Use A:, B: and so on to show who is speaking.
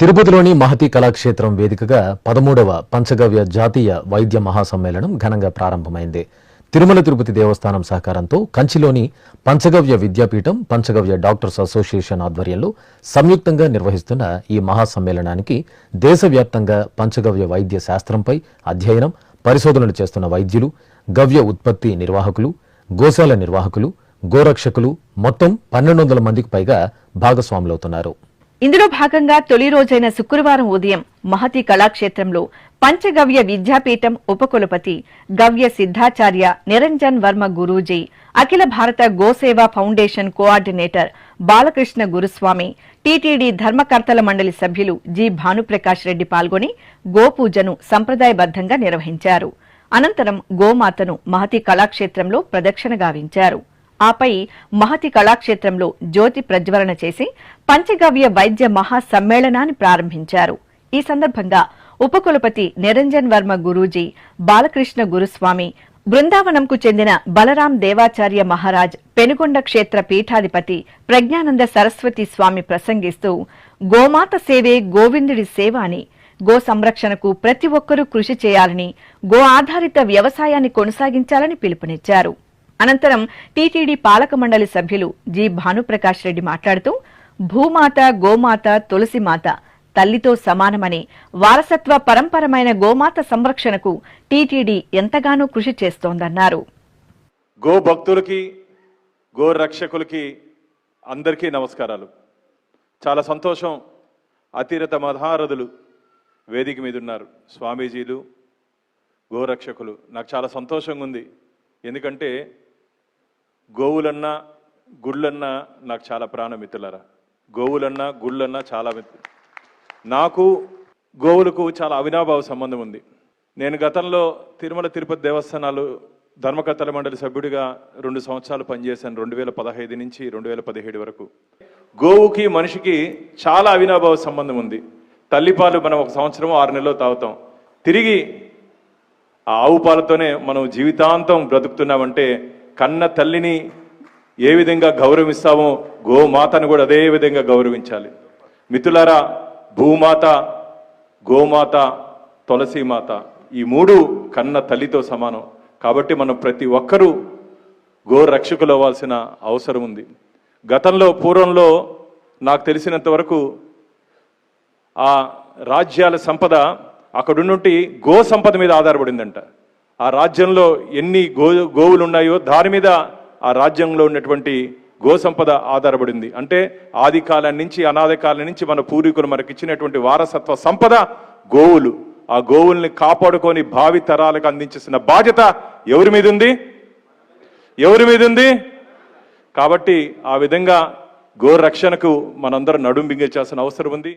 A: తిరుపతిలోని మహతి కళాక్షేత్రం వేదికగా పదమూడవ పంచగవ్య జాతీయ వైద్య మహాసమ్మేళనం ఘనంగా ప్రారంభమైంది. తిరుమల తిరుపతి దేవస్థానం సహకారంతో కంచిలోని పంచగవ్య విద్యాపీఠం పంచగవ్య డాక్టర్స్ అసోసియేషన్ ఆధ్వర్యంలో సంయుక్తంగా నిర్వహిస్తున్న ఈ మహాసమ్మేళనానికి దేశవ్యాప్తంగా పంచగవ్య వైద్య శాస్త్రంపై అధ్యయనం పరిశోధనలు చేస్తున్న వైద్యులు గవ్య ఉత్పత్తి నిర్వాహకులు గోశాల నిర్వాహకులు గోరక్షకులు మొత్తం పన్నెండు వందల మందికి పైగా భాగస్వాములవుతున్నారు.
B: ఇందులో భాగంగా తొలి రోజైన శుక్రవారం ఉదయం మహతి కళాక్షేత్రంలో పంచగవ్య విద్యాపీఠం ఉపకులపతి గవ్య సిద్ధాచార్య Niranjan Varma Guruji Akhila Bharata Goseva Foundation coordinator Balakrishna Guruswamy TTD ధర్మకర్తల మండలి సభ్యులు జి భానుప్రకాష్ రెడ్డి పాల్గొని గోపూజను సంప్రదాయబద్దంగా నిర్వహించారు. అనంతరం గోమాతను మహతి కళాక్షేత్రంలో ప్రదక్షిణ గావించారు. ఆపై మహతి కళాక్షేత్రంలో జ్యోతి ప్రజ్వలన చేసి పంచగవ్య వైద్య మహాసమ్మేళనాన్ని ప్రారంభించారు. ఈ సందర్భంగా ఉపకులపతి నిరంజన్ వర్మ గురూజీ బాలకృష్ణ గురుస్వామి బృందావనంకు చెందిన బలరాం దేవాచార్య మహారాజ్ పెనుగొండ క్షేత్ర పీఠాధిపతి ప్రజ్ఞానంద సరస్వతి స్వామి ప్రసంగిస్తూ గోమాత సేవే గోవిందుడి సేవ అని గో సంరక్షణకు ప్రతి ఒక్కరూ కృషి చేయాలని గో ఆధారిత వ్యవసాయాన్ని కొనసాగించాలని పిలుపునిచ్చారు. అనంతరం టీటీడీ పాలక మండలి సభ్యులు జి భానుప్రకాష్ రెడ్డి మాట్లాడుతూ భూమాత గోమాత తులసిమాత తల్లితో సమానమని వారసత్వ పరంపరమైన గోమాత సంరక్షణకు టీటీడీ ఎంతగానో కృషి చేస్తోందన్నారు.
C: గో భక్తులకి గో రక్షకులకి అందరికీ నమస్కారాలు. చాలా సంతోషం అతిరత మధారథులు వేదిక మీద ఉన్నారు స్వామీజీలు గోరక్షకులు నాకు చాలా సంతోషంగా ఉంది ఎందుకంటే గోవులన్నా గుళ్ళన్నా నాకు చాలా ప్రాణమిత్రులరా. గోవులన్నా గుళ్ళన్నా చాలా నాకు గోవులకు చాలా అవినాభావ సంబంధం ఉంది. నేను గతంలో తిరుమల తిరుపతి దేవస్థానాలు ధర్మకర్తల మండలి సభ్యుడిగా రెండు సంవత్సరాలు పనిచేశాను రెండు వేల పదహైదు నుంచి రెండు వేల పదిహేడు వరకు. గోవుకి మనిషికి చాలా అవినాభావ సంబంధం ఉంది. తల్లిపాలు మనం ఒక సంవత్సరం ఆరు నెలలు తాగుతాం. తిరిగి ఆ ఆవు పాలతోనే మనం జీవితాంతం బ్రతుకుతున్నామంటే కన్న తల్లిని ఏ విధంగా గౌరవిస్తామో గోమాతను కూడా అదే విధంగా గౌరవించాలి. మిత్రులారా భూమాత గోమాత తులసీమాత ఈ మూడు కన్న తల్లితో సమానం. కాబట్టి మనం ప్రతి ఒక్కరూ గో రక్షకులు అవ్వాల్సిన అవసరం ఉంది. గతంలో పూర్వంలో నాకు తెలిసినంత వరకు ఆ రాజ్యాల సంపద అక్కడున్నటి గో సంపద మీద ఆధారపడిందంట. ఆ రాజ్యంలో ఎన్ని గో గోవులు ఉన్నాయో దాని మీద ఆ రాజ్యంలో ఉన్నటువంటి గో సంపద ఆధారపడింది. అంటే ఆది కాలం నుంచి అనాది కాలం నుంచి మన పూర్వీకులు మనకి ఇచ్చినటువంటి వారసత్వ సంపద గోవులు. ఆ గోవుల్ని కాపాడుకొని భావి తరాలకు అందించేసిన బాధ్యత ఎవరి మీద ఉంది? ఎవరి మీద ఉంది? కాబట్టి ఆ విధంగా గో రక్షణకు మనందరం నడుం బిగించాల్సిన అవసరం ఉంది.